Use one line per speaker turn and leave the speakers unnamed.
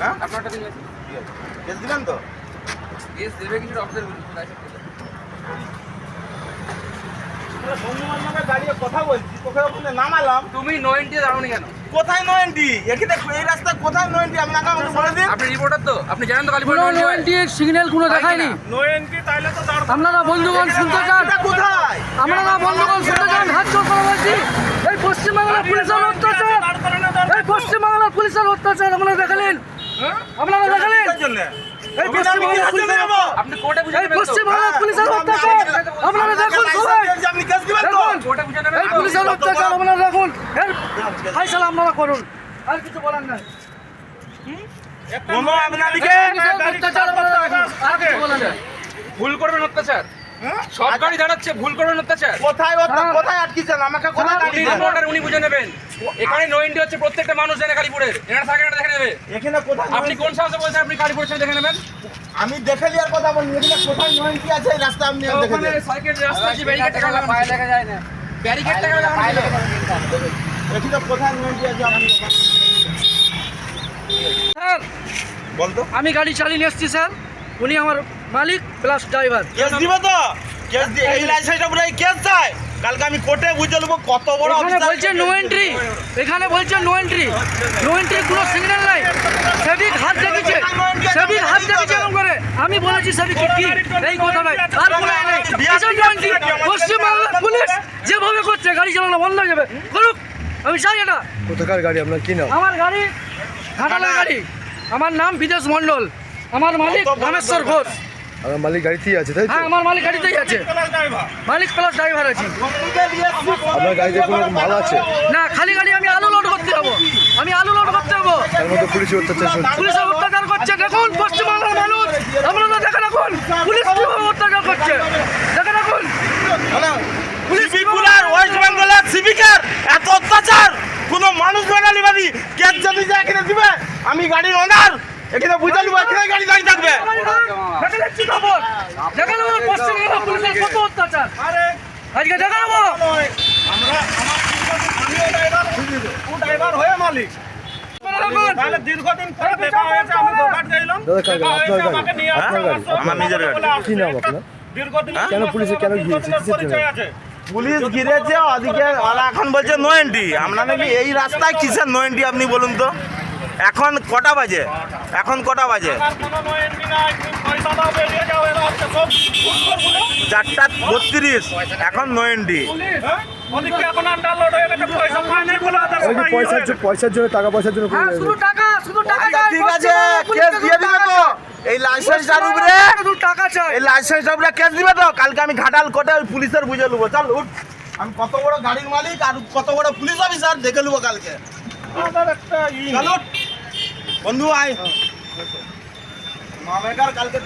হ্যাঁ?
আপনারটা দিন লাইসেন্স
দিবেন তো?
কেস দেবে কিছু অফিসার বলুন লাইসেন্স দিন।
বন্ধু বান্ধবের দাঁড়িয়ে কথা বলছি তোকে ওখানে নামালাম।
তুমি নো এন্ট্রি কেন?
কোথায় নয়েন্টি এখানে এই রাস্তায় কোথায় নয়েন্টি আপনাকে আমাকে বলে দিন।
আপনি রিপোর্টার তো? আপনি জানেন তো কালীপুর
কোনো নোয়েন্টির সিগন্যাল কোনো? দেখায়নি আপনারা বন্ধুগণ শুনতে চান?
কোথায়?
আপনারা বন্ধুগণ শুনতে চান? হাত জোর করে বলছি এই পশ্চিমবাংলার পুলিশের অত্যাচার। এই পশ্চিমবাংলার পুলিশের অত্যাচার আপনারা দেখালেন। আপনারা দেখালেন। এই পুলিশের অত্যাচার। আপনারা দেখুন সবাই।
আপনি কেস দিবেন তো?
দেখুন
কোর্টে বুঝে নেবেন
এই পুলিশের অত্যাচার আপনারা দেখুন। এর ফাইসালা আপনারা করুন। আর কিছু বলার নাই।
ভুল করবেন অত্যাচার। সব গাড়ি দাঁড়াচ্ছে ভুল করবেন অত্যাচার।
কোথায়
হ্যাঁ।
কোথায় আটকিছেন আমাকে কোথায়
উনি
আটকিছেন
রিপোর্টার উনি বুঝে নেবেন। এখানে নো এন্ট্রি হচ্ছে প্রত্যেকটা মানুষ জানে কালীপুরের। এনার থাকে দেখে নেবে।
এখানে কোথায়
আপনি কোন সাহসে বলছেন আপনি কালীপুরের সাথে দেখে নেবেন?
আমি দেখে লিয়ার কথা বলি এখানে কোথায় নয়েন্টি আছে রাস্তা আপনি দেখে
সাইকেল রাস্তা আছে ব্যারিকেড টাকা পায়ে দেখা যায় না। ব্যারিকেড টাকা লাগানো
এখানে কোথায় নয়েন্টি আছে আপনি
স্যার
বলতো।
আমি গাড়ি চালিয়ে নিয়ে এসেছি স্যার। উনি আমার মালিক প্লাস ড্রাইভার
কেস দিব তো? কেস দি এই লাইসেন্সটা পুরো কেস চাই। কালকে আমি কোর্টে বুঝে নেব কত বড়
এখানে
অফিসার
বলছে নো এন্ট্রি এখানে বলছে নো এন্ট্রি নো এন্ট্রি কোনো সিগন্যাল নাই। সেবিক হাত দেখেছে সেবিক হাত দেখেছে এরকম করে। আমি বলেছি সেবিক কি? এই কথা নাই আর কোনো নাই। কিসের no entry? পশ্চিমবাংলার পুলিশ যেভাবে করছে গাড়ি চালানো বন্ধ হয়ে যাবে। করুক আমি চাই এটা।
কোথাকার গাড়ি? আপনার কি নাম?
আমার গাড়ি ঘাটালের গাড়ি। আমার নাম বিদেশ মণ্ডল। আমার মালিক রামেশ্বর ঘোষ।
মালিক গাড়িতেই আছে তাই
হ্যাঁ আমার মালিক গাড়িতেই আছে। মালিক প্লাস ড্রাইভার আছি।
আপনার গাড়িতে কোনো মাল আছে?
না খালি গাড়ি আমি আলু লোড করতে যাব। আমি আলু লোড করতে যাব।
তার মধ্যে পুলিশের অত্যাচার
করছে দেখুন পশ্চিমবাংলার মানুষ। আপনারা দেখে রাখুন পুলিশ কীভাবে অত্যাচার করছে। দেখে রাখুন। পুলিশ
ওয়েস্ট বেঙ্গলের সিভিকের এত অত্যাচার। কোনো মানুষ কেস যদি যায় এখানে দিবে। আমি গাড়ির ওনার এখানে
খবর? পুলিশের কত অত্যাচার। আজকে
আমরা আমার ও ড্রাইভার হয়ে মালিক।
আমার নিজের গাড়ি।
কেন পুলিশে কেন ঘিরেছে?
পুলিশ ওদিকে ওরা এখন বলছে নো এন্ট্রি আমরা নাকি এই রাস্তায় কিসের নো এন্ট্রি আপনি বলুন তো? এখন কটা বাজে? এখন কটা বাজে। চারটা বত্রিশ এখন নো এন্ট্রি?
ওদিকে এখন আন্ডারলোড গেছে পয়সা পায়নি বলে ওদের
ওই যে
সবাই ইয়ে
পয়সার জন্য পয়সার জন্য টাকা পয়সার জন্য
হ্যাঁ
করে
শুধু টাকা শুধু টাকা
আচ্ছা,
চাই
ঠিক আছে কেস দিয়ে দিবে তো। এই লাইসেন্সটার উপরে
শুধু টাকা চাই।
এই লাইসেন্সটার উপরে কেস দিবে তো? কালকে আমি ঘাটাল কোটে ওই পুলিশের বুঝে নেব চল উঠ। আমি কত বড় গাড়ির মালিক আর কত বড় পুলিশ অফিসার দেখে নেব কালকে। চল। বন্ধু আয়। মা বেকার কালকে